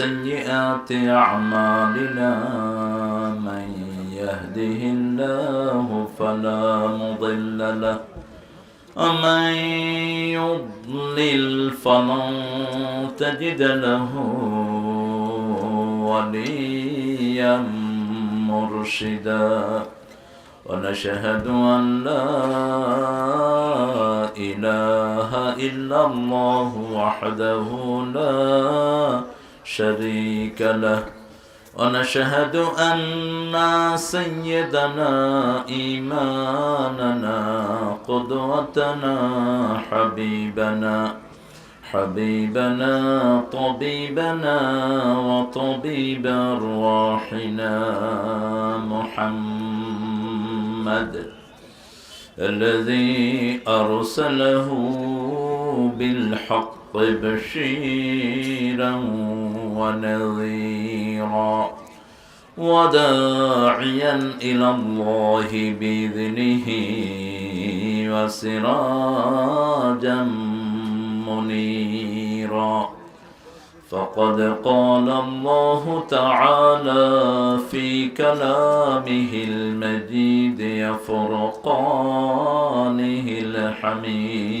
سيئات أعمالنا من يهده الله فلا مضل له ومن يضلل فلن تجد له وليا مرشدا. ونشهد أن لا إله إلا الله وحده لا شريك له. ونشهد أن سيدنا إيماننا قدوتنا حبيبنا حبيبنا طبيبنا وطبيب أرواحنا محمد الذي أرسله بالحق بشيرا ونذيرا وداعيا إلى الله بإذنه وسراجا منيرا. فقد قال الله تعالى في كلامه المجيد يا فرقانه الحميد.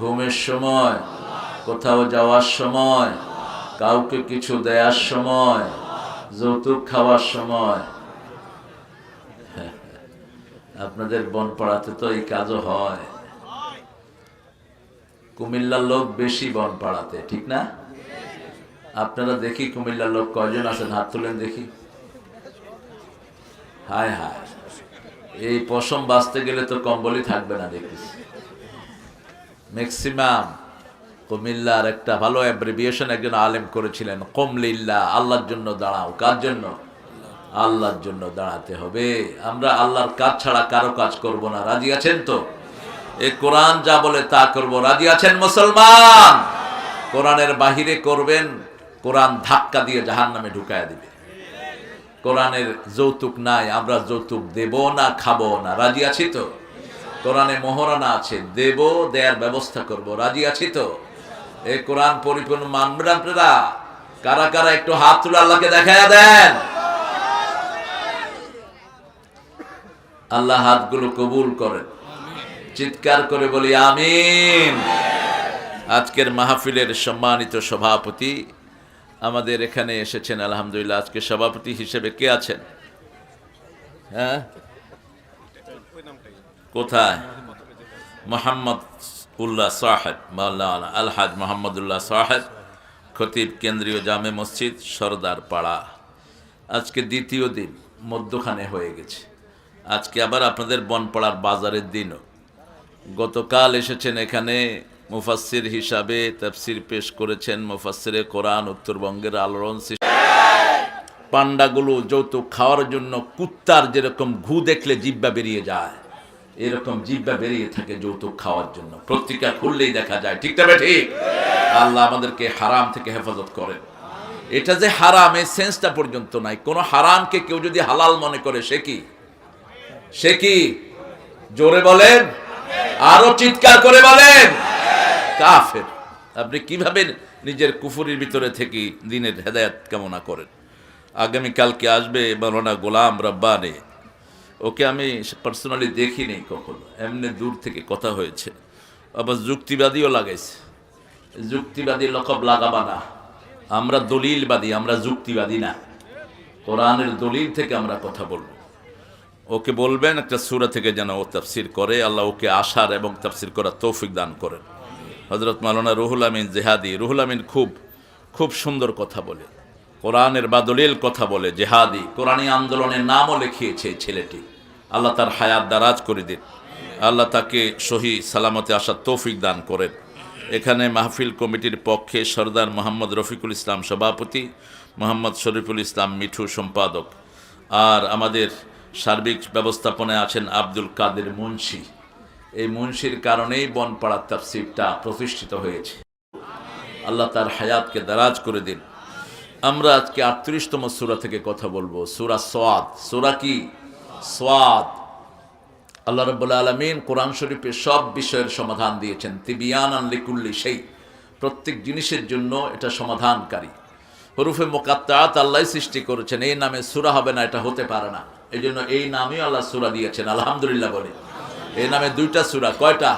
ঘুমের সময়, কোথাও যাওয়ার সময়, কাউকে কিছু দেওয়ার সময়, যৌতুক খাওয়ার সময়। আপনাদের বন পাড়াতে তো এই কাজও হয়। কুমিল্লার লোক বেশি বন পাড়াতে ঠিক না? আপনারা দেখি কুমিল্লার লোক কয়জন আছেন, হাত তুলেন দেখি। হায় হায়, এই পশম বাঁচতে গেলে তো কম্বলই থাকবে না দেখিস ম্যাক্সিমাম কুমিল্লার একটা ভালো অ্যাব্রিভিয়েশন একজন আলেম করেছিলেন। কমলিল্লা, আল্লাহর জন্য দাঁড়াও। কার জন্য? আল্লাহর জন্য দাঁড়াতে হবে। আমরা আল্লাহর কাজ ছাড়া কারও কাজ করব না। রাজি আছেন তো? এ কোরআন যা বলে তা করব। রাজি আছেন মুসলমান? কোরআনের বাহিরে করবেন, কোরআন ধাক্কা দিয়ে জাহান নামে ঢুকায় দিবে। কোরআনের যৌতুক নাই, আমরা যৌতুক দেব না, খাব না। রাজি আছি তো? কোরআনে মোহরানা আছে, দেব, দেয়ার ব্যবস্থা করব। রাজি আছি তো? এই কোরআন পরিপূর্ণ মানবেন আপনারা? কারা কারা একটু হাত তুলে আল্লাহকে দেখায় দেন? আল্লাহ হাতগুলো কবুল করেন। চিৎকার করে বলি, আমিন। আজকের মাহফিলের সম্মানিত সভাপতি আমাদের এখানে এসেছেন, আলহামদুলিল্লাহ। আজকে সভাপতি হিসেবে কে আছেন? হ্যাঁ? কোথায়? মোহাম্মদ উল্লাহ সাহেব, মাওলানা আলহাজ মোহাম্মদুল্লাহ সাহেব, খতিব কেন্দ্রীয় জামে মসজিদ, সরদার পাড়া। আজকে দ্বিতীয় দিন, মধ্যখানে হয়ে গেছে। আজকে আবার আপনাদের বনপাড়ার বাজারের দিনও। গতকাল এসেছেন এখানে মুফাসসির হিসাবে তাফসির পেশ করেছেন মুফাসসিরে কোরআন, উত্তরবঙ্গের আলোড়ন পান্ডাগুলো যৌতুক খাওয়ার জন্য কুত্তার যেরকম ঘু দেখলে জিব্বা বেরিয়ে যায়। এরকম জিব্বা বেরিয়ে থাকে যৌতুক খাওয়ার জন্য। পত্রিকা খুললেই দেখা যায়, ঠিক তবে ঠিক? আল্লাহ আমাদেরকে হারাম থেকে হেফাজত করেন। এটা যে হারাম, এই সেন্সটা পর্যন্ত নাই। কোনো হারামকে কেউ যদি হালাল মনে করে, সে কি? সে কি? জোরে বলেন। আরও চিৎকার করে বলেন। কাফের। আপনি কীভাবে নিজের কুফুরির ভিতরে থেকে দিনের হেদায়ত কামনা করেন? আগামীকালকে আসবে মাওলানা গোলাম রব্বানে। ওকে আমি পার্সোনালি দেখিনি কখনো। এমনি দূর থেকে কথা হয়েছে। আবার যুক্তিবাদীও লাগাইছে। যুক্তিবাদী লকব লাগাবা না। আমরা দলিলবাদী, আমরা যুক্তিবাদী না। কোরআনের দলিল থেকে আমরা কথা বলব। ওকে বলবেন, একটা সুরা থেকে যেন ও তাফসির করে। আল্লাহ ওকে আশার এবং তাফসির করার তৌফিক দান করেন। হজরত মালানা রুহুল আমিন জেহাদি, রুহুল আমিন খুব খুব সুন্দর কথা বলে। কোরআনের বা দলিল কথা বলে, জেহাদি, কোরআনী আন্দোলনের নামও লিখিয়েছে ছেলেটি। আল্লাহ তার হায়াত দারাজ করে দিন। আল্লাহ তাকে সহি সালামতে আসার তৌফিক দান করেন। এখানে মাহফিল কমিটির পক্ষে সর্দার মোহাম্মদ রফিকুল ইসলাম সভাপতি, মোহাম্মদ শরীফুল ইসলাম মিঠু সম্পাদক। আর আমাদের সার্বিক ব্যবস্থাপনায় আছেন আব্দুল কাদের মুন্সি। এই মুন্সির কারণেই বনপাড়ার তাফসিরটা প্রতিষ্ঠিত হয়েছে। আল্লাহ তার হায়াতকে দারাজ করে দিন। আমরা আজকে আটত্রিশতম সুরা থেকে কথা বলব। সুরা সোয়াদ। সুরা কি? সোয়াদ। আল্লাহ রব্বুল্লা আলমিন কোরআন শরীফে সব বিষয়ের সমাধান দিয়েছেন। তিবিয়ান আনলিকুল্লি সেই প্রত্যেক জিনিসের জন্য এটা সমাধানকারী। হরুফে মোকাত্তাত আল্লাহ সৃষ্টি করেছেন। এই নামে সুরা হবে না, এটা হতে পারে না। এই জন্য এই নামেও আল্লাহ সুরা দিয়েছেন। আলহামদুলিল্লাহ বলে। এই নামে দুইটা সুরা। কয়টা?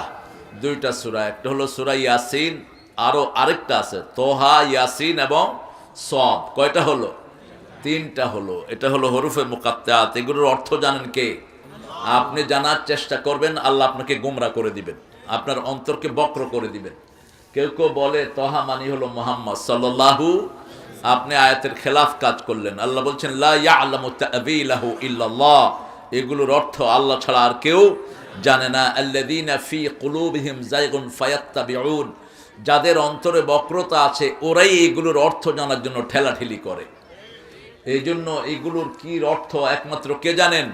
দুইটা সুরা। একটা হলো সুরা ইয়াসিন আরও আরেকটা আছে। তোহা, ইয়াসিন এবং সব। কয়টা হলো? তিনটা হলো। এটা হলো হরুফে মোকাত্তাত। এগুলোর অর্থ জানেন কে? আপনি জানার চেষ্টা করবেন, আল্লাহ আপনাকে গোমরা করে দিবেন। আপনার অন্তরকে বক্র করে দিবেন। কেউ কেউ বলে, তহা মানি হলো মোহাম্মদ সাল্লাল্লাহু। আপনি আয়াতের খেলাফ কাজ করলেন। আল্লাহ বলছেন এগুলোর অর্থ আল্লাহ ছাড়া আর কেউ জানে না। ফি যাদের অন্তরে বক্রতা আছে, ওরাই এগুলোর অর্থ জানার জন্য ঠেলাঠেলি করে। এই জন্য এগুলোর কি অর্থ? একমাত্র কে জানেন?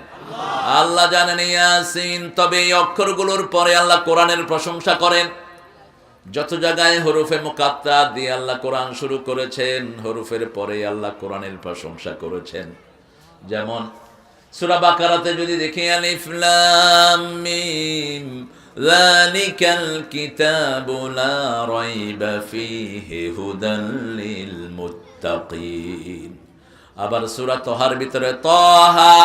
আল্লাহ জানেন ইয়াসিন। তবে এই অক্ষরগুলোর পরে আল্লাহ কোরআনের প্রশংসা করেন। যত জায়গায় হরুফে মুকাত্তা দিয়ে আল্লাহ কোরআন শুরু করেছেন, হরুফের পরে আল্লাহ কোরআনের প্রশংসা করেছেন। যেমন সূরা বাকারাতে যদি দেখি আলিফ কিতাবু লা রাইবা ফীহি হুদাল লিল মুত্তাকিন আবার সূরা তহার ভিতরে তহা,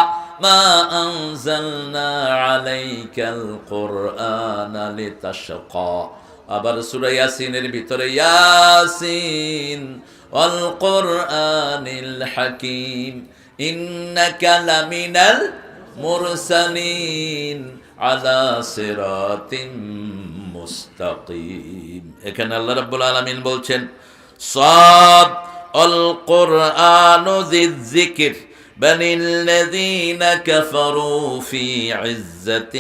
মা আনজালনা আলাইকাল কুরআনা লিতাশকা আবার সূরা ইয়াসিনের ভিতরে, ইয়াসিন ওয়াল কুরআনিল হাকীম, ইন্নাকা লামিনাল মুরসালিন আলা সিরাতিম মুস্তাকিম এখানে আল্লাহ রাব্বুল আলামিন বলছেন সাদ القرآن ذي الذكر بل الذين كفروا في عزة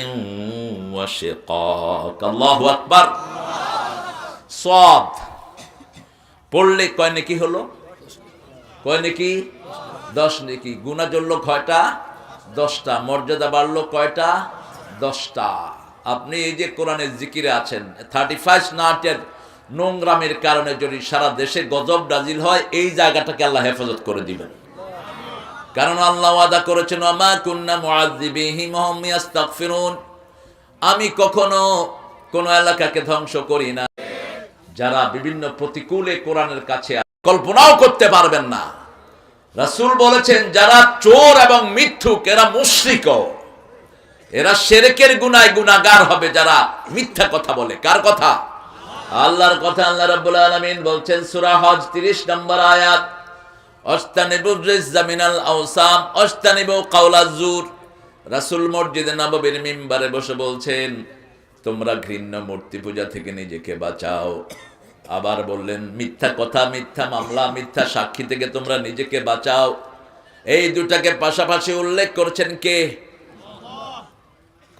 وشقاق الله أكبر صاد পড়লে কয় নাকি হলো কয় নাকি দশ নাকি গুণা জ্বললো কয়টা দশটা মর্যাদা বাড়লো কয়টা দশটা। আপনি এই যে কোরআনের জিকিরে আছেন থার্টি ফার্স্ট নাটের নোংরামের কারণে যদি সারা দেশে গজব ব্রাজিল হয়, এই জায়গাটাকে আল্লাহ হেফাজত করে দিবেন। কারণ আল্লাহ ওয়াদা করেছেন আমা কুন্না মুআযিবিহিম হুম আমি কখনো কোন এলাকাকে ধ্বংস করি না। যারা বিভিন্ন প্রতিকূলে কোরআনের কাছে কল্পনাও করতে পারবেন না। রাসূল বলেছেন, যারা চোর এবং মিথ্যুক, এরা মুশরিক এরা সেরেকের গুনায় গুনাগার হবে যারা মিথ্যা কথা বলে। কার কথা? আল্লাহর কথা আল্লাহ রাব্বুল আলামিন বলছেন, সূরা হজ 30 নম্বর আয়াত অস্তানিবু রাসূল বসে বলছেন, তোমরা ঘৃণ্য মূর্তি পূজা থেকে নিজেকে বাঁচাও। আবার বললেন, মিথ্যা কথা, মিথ্যা মামলা, মিথ্যা সাক্ষী থেকে তোমরা নিজেকে বাঁচাও। এই দুটাকে পাশাপাশি উল্লেখ করছেন কে?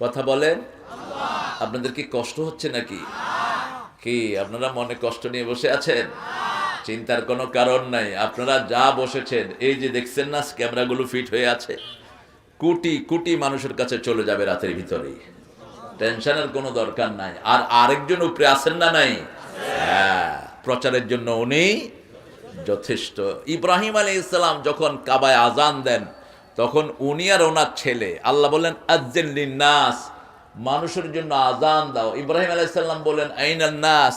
কথা বলেন। আপনাদের কি কষ্ট হচ্ছে নাকি? কি আপনারা মনে কষ্ট নিয়ে বসে আছেন? চিন্তার কোনো কারণ নাই। আপনারা যা বসেছেন, এই যে দেখছেন না, ক্যামেরাগুলো ফিট হয়ে আছে। কোটি কোটি মানুষের কাছে চলে যাবে রাতের ভিতরেই। টেনশনের কোনো দরকার নাই। আর আরেকজন উপরে আছেন না নাই? হ্যাঁ প্রচারের জন্য উনি যথেষ্ট। ইব্রাহিম আলী ইসলাম যখন কাবায় আজান দেন তখন উনি আর ওনার ছেলে, আল্লাহ বললেন নাস মানুষের জন্য আজান দাও। ইব্রাহিম আলাইসাল্লাম বললেন আইনাল নাস,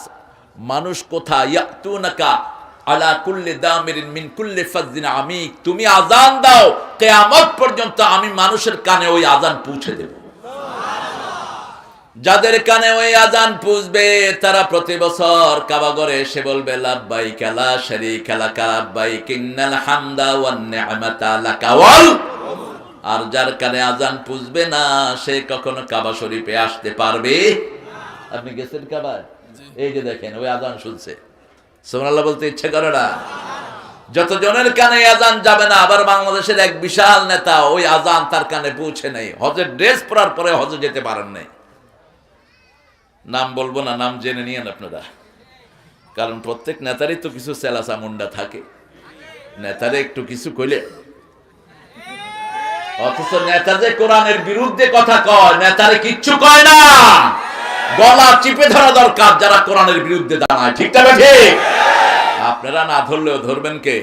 মানুষ কোথায়? ইয়াতুনাকা আলা কুল্লি কুল্লি আমি তুমি আজান দাও, কেয়ামত পর্যন্ত আমি মানুষের কানে ওই আজান পৌঁছে দেব। যাদের কানে ওই আজান পুষবে তারা প্রতি বছর কাবাগরে এসে বলবে লাব্বাই কালা শরীক কালা কালাব্বাই কিন্নাল হামদা ওয়ান আর যার কানে আজান পুষবে না সে কখনো কাবা শরীফে আসতে পারবে আপনি গেছেন কাবায়? এই যে দেখেন ওই আজান শুনছে। সুবহানাল্লাহ বলতে ইচ্ছে করে না। যত জনের কানে আজান যাবে না আবার বাংলাদেশের এক বিশাল নেতা ওই আজান তার কানে পৌঁছে নেই। হজের ড্রেস পরার পরে হজে যেতে পারেন নাই। নাম বলব না, নাম জেনে নিয়েন আপনারা। কারণ প্রত্যেক নেতারই তো কিছু সেলাসা মুন্ডা থাকে। নেতারে একটু কিছু কইলে। অথচ নেতা যে কোরআনের বিরুদ্ধে কথা কয়, নেতারে কিচ্ছু কয় না। গলা চিপে ধরা দরকার যারা কোরআনের বিরুদ্ধে দাঁড়ায়, ঠিক তবে ঠিক আপনারা না ধরলেও ধরবেন কে?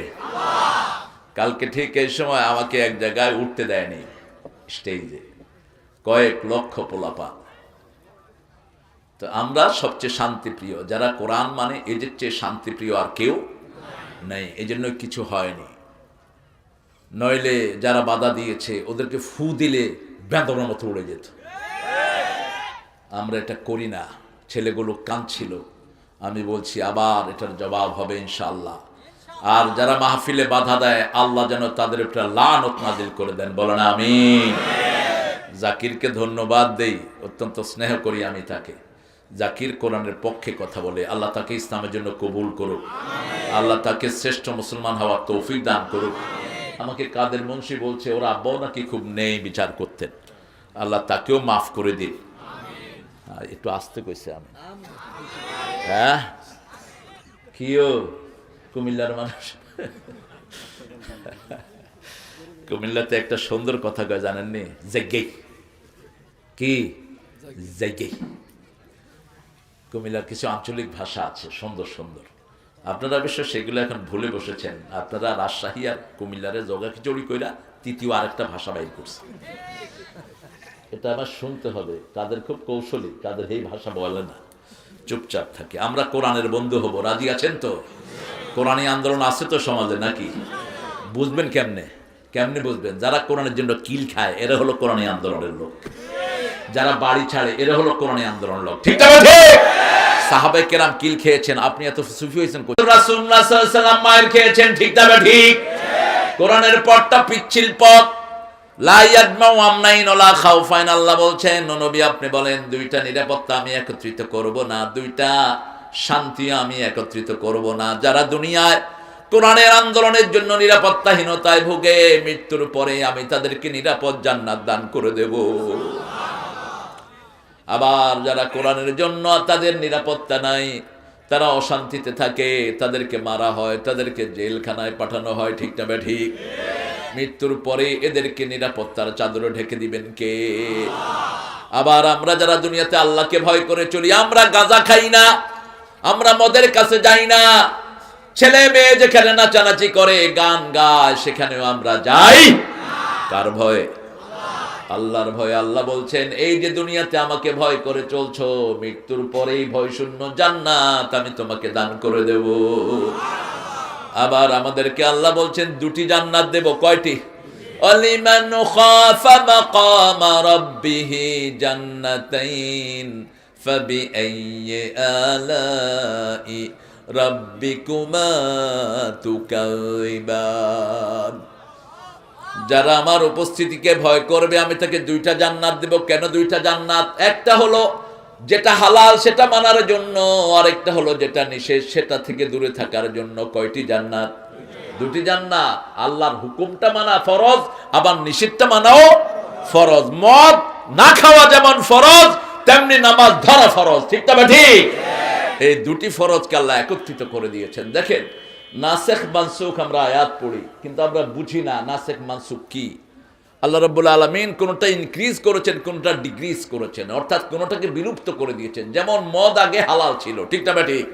কালকে ঠিক এই সময় আমাকে এক জায়গায় উঠতে দেয়নি, স্টেজে। কয়েক লক্ষ পোলাপা তো আমরা সবচেয়ে শান্তিপ্রিয়, যারা কোরআন মানে এদের চেয়ে শান্তিপ্রিয় আর কেউ নেই এই জন্য কিছু হয়নি। নইলে যারা বাধা দিয়েছে, ওদেরকে ফু দিলে বেদনার মতো উড়ে যেত। আমরা এটা করি না। ছেলেগুলো কাঁদছিল। আমি বলছি, আবার এটার জবাব হবে ইনশাল্লাহ আর যারা মাহফিলে বাধা দেয়, আল্লাহ যেন তাদের একটা লানত নাজিল করে দেন। বলেন আমি জাকিরকে ধন্যবাদ দেই, অত্যন্ত স্নেহ করি আমি তাকে। জাকির কোরআনের পক্ষে কথা বলে, আল্লাহ তাকে ইসলামের জন্য কবুল করুক। আল্লাহ তাকে শ্রেষ্ঠ মুসলমান হওয়ার তৌফিক দান করুক। আমাকে কাদের মুন্সি বলছে, ওরা আব্বাও নাকি খুব নেই বিচার করতেন। আল্লাহ তাকেও মাফ করে দিন একটু আসতে কইছে আমি। হ্যাঁ? কিও কুমিল্লার মানুষ। কুমিল্লাতে একটা সুন্দর কথা কয়, জানেননি? জেগে। কি? জেগে। কুমিল্লার কিছু আঞ্চলিক ভাষা আছে, সুন্দর সুন্দর। আপনারা অবশ্য সেগুলো এখন ভুলে বসেছেন। আপনারা রাজশাহী আর কুমিল্লারে জগা খিচুড়ি কইরা তৃতীয় আরেকটা ভাষা বাইর করছে এটা আমার শুনতে হবে, তাদের খুব কৌশলী, তাদের এই ভাষা বলে না। চুপচাপ থাকে। আমরা কোরআনের বন্ধু হব, রাজি আছেন তো? কোরআনী আন্দোলন আছে তো সমাজে নাকি? বুঝবেন কেমনে? কেমনে বুঝবেন? যারা কোরআনের জন্য কিল খায়, এরা হলো কোরআনী আন্দোলনের লোক। যারা বাড়ি ছাড়ে, এরা হলো কোরআনী আন্দোলনের লোক। ঠিক ঠিক? কেরাম কিল খেয়েছেন? আপনি এত সুফি হয়েছেন মায়ের খেয়েছেন, ঠিক ঠিক? কোরআনের পথটা পিচ্ছিল পথ। আপনি বলেন, দুইটা নিরাপত্তা আমি একত্রিত করব না, দুইটা শান্তি আমি একত্রিত করব না। যারা দুনিয়ায় কোরআনের আন্দোলনের জন্য নিরাপত্তাহীনতায় ভুগে, মৃত্যুর পরে আমি তাদেরকে নিরাপদ জান্নাত দান করে দেব। আবার যারা কোরআনের জন্য তাদের নিরাপত্তা নাই, তারা অশান্তিতে থাকে, তাদেরকে মারা হয়, তাদেরকে জেলখানায় পাঠানো হয়, ঠিক না ঠিক মৃত্যুর পরে এদেরকে নিরাপত্তার চাদরে ঢেকে দিবেন কে? আবার আমরা যারা দুনিয়াতে আল্লাহকে ভয় করে চলি, আমরা গাঁজা খাই না, আমরা মদের কাছে যাই না। ছেলে মেয়ে যেখানে নাচানাচি করে, গান গায়, সেখানেও আমরা যাই। কার ভয়? আল্লাহর ভয় আল্লাহ বলছেন, এই যে দুনিয়াতে আমাকে ভয় করে চলছো, মৃত্যুর পরেই ভয় শূন্য, জান্নাত আমি তোমাকে দান করে দেব। আবার আমাদেরকে আল্লাহ বলছেন, দুটি জান্নাত দেব, কয়টি? অলিমান খাফা মাকাম রাব্বিহি জান্নাতাইন, ফাবিআইয়ি আলাই রাব্বিকুমা তুকাইবান যারা আমার উপস্থিতিকে ভয় করবে, আমি তাকে দুইটা জান্নাত দেব। কেন দুইটা জান্নাত? একটা হলো যেটা হালাল, সেটা মানার জন্য। আরেকটা হলো যেটা নিষেধ, সেটা থেকে দূরে থাকার জন্য। কয়টি জান্নাত? দুটি জান্নাত। আল্লাহর হুকুমটা মানা ফরজ, আবার নিষেধটা মানাও ফরজ। মদ না খাওয়া যেমন ফরজ, তেমনি নামাজ ধরা ফরজ। ঠিক তবে ঠিক? এই দুটি ফরজকে আল্লাহ একত্রিত করে দিয়েছেন। দেখেন নাসেখ মানসুখ আমরা আয়াত পড়ি, কিন্তু আমরা বুঝি না নাসেখ মানসুখ কি। আল্লাহ রব্বুল আলমিন কোনোটা ইনক্রিজ করেছেন, কোনোটা ডিক্রিজ করেছেন, অর্থাৎ কোনোটাকে বিলুপ্ত করে দিয়েছেন। যেমন মদ আগে হালাল ছিল, ঠিক না ঠিক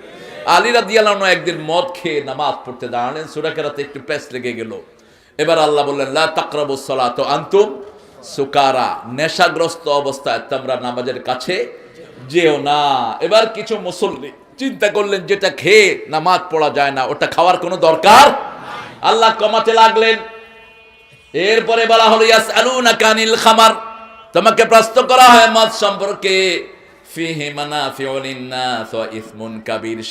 আলী রাদিয়াল্লাহু একদিন মদ খেয়ে নামাজ পড়তে দাঁড়ালেন, সুরাকেরাতে একটু প্যাস লেগে গেল। এবার আল্লাহ বললেন, লা তাকরাবুস তো আনতুম সুকারা। নেশাগ্রস্ত অবস্থায় তোমরা নামাজের কাছে যেও না। এবার কিছু মুসল্লি চিন্তা করলেন যেটা খেয়ে নামাজ পড়া যায় না, ওটা খাওয়ার কোনো দরকার? আল্লাহ কমাতে লাগলেন। এরপরে বলা হলো ইয়াসআলুনা কানিল খামার। তোমাকে প্রশ্ন করা হয় মদ সম্পর্কে?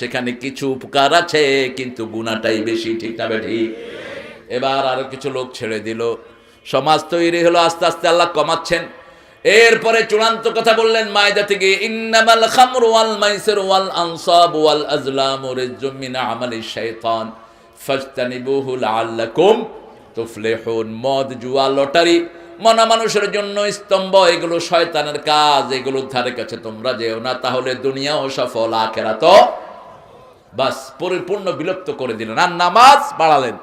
সেখানে কিছু উপকার আছে, কিন্তু গুনাহটাই বেশি, ঠিক বেঠি? এবার আরও কিছু লোক ছেড়ে দিল। সমাজ তৈরি হলো, আস্তে আস্তে আল্লাহ কমাচ্ছেন। এরপরে চূড়ান্ত কথা বললেন মায়দা থেকে, ইন্নামাল খামরু ওয়াল মাইসির ওয়াল আনসাব ওয়াল আজলামু রিজজুম মিন আমালিশ শাইতান ফাজতানিবুহু লাআল্লাকুম তুফলিহুন। মদ, জুয়া, লটারি, মনা মানুষের জন্য স্তম্ভ, এগুলো শয়তানের কাজ, এগুলো ধারে কাছে তোমরা যেও না, তাহলে দুনিয়াও সফল আখেরা তো বাস পরিপূর্ণ বিলুপ্ত করে দিলেন। আর নামাজ বাড়ালেন।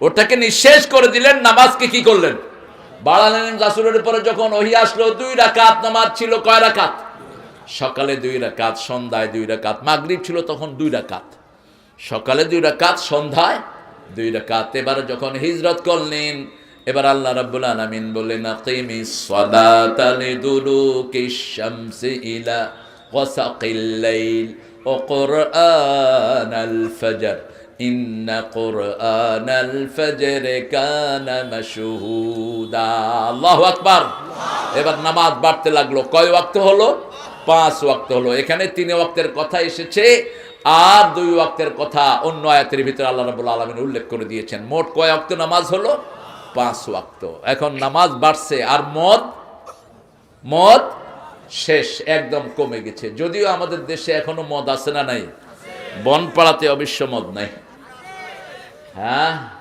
ওটাকে নিঃশেষ করে দিলেন, নামাজকে কি করলেন? বাড়ালেন রাসুলের পরে যখন ওহি আসলো, দুই রাকাত নামাজ ছিল কয় রাকাত? সকালে দুই রাকাত, সন্ধ্যায় দুই রাকাত, মাগরিব ছিল তখন দুই রাকাত। সকালে দুই রাকাত, সন্ধ্যায় দুই রাকাত। এবার যখন হিজরত করলেন, এবার আল্লাহ রাব্বুল আলামিন বললেন, আকিমিস সালাতা লিদুলুকিশ শামসি ইলা ওয়াসাকিল লাইল ও কুরআনাল ফজর। ইন্না কুরআনাল ফজর কানা মাশহুদা। আল্লাহু এবার নামাজ বাড়তে লাগল। কয় ওয়াক্ত হলো? পাঁচ ওয়াক্ত হলো। এখানে তিন ওয়াক্তের কথা এসেছে আর দুই ওয়াক্তের কথা অন্য আয়াতের ভিতরে আল্লাহ রাব্বুল আলামিন উল্লেখ করে দিয়েছেন। মোট কয় ওয়াক্ত নামাজ হলো? পাঁচ ওয়াক্ত। এখন নামাজ বাড়ছে আর মদ? মদ শেষ, একদম কমে গেছে। যদিও আমাদের দেশে এখনও মদ আছে না নাই? বনপাড়াতে অবশ্য মদ নাই। হ্যাঁ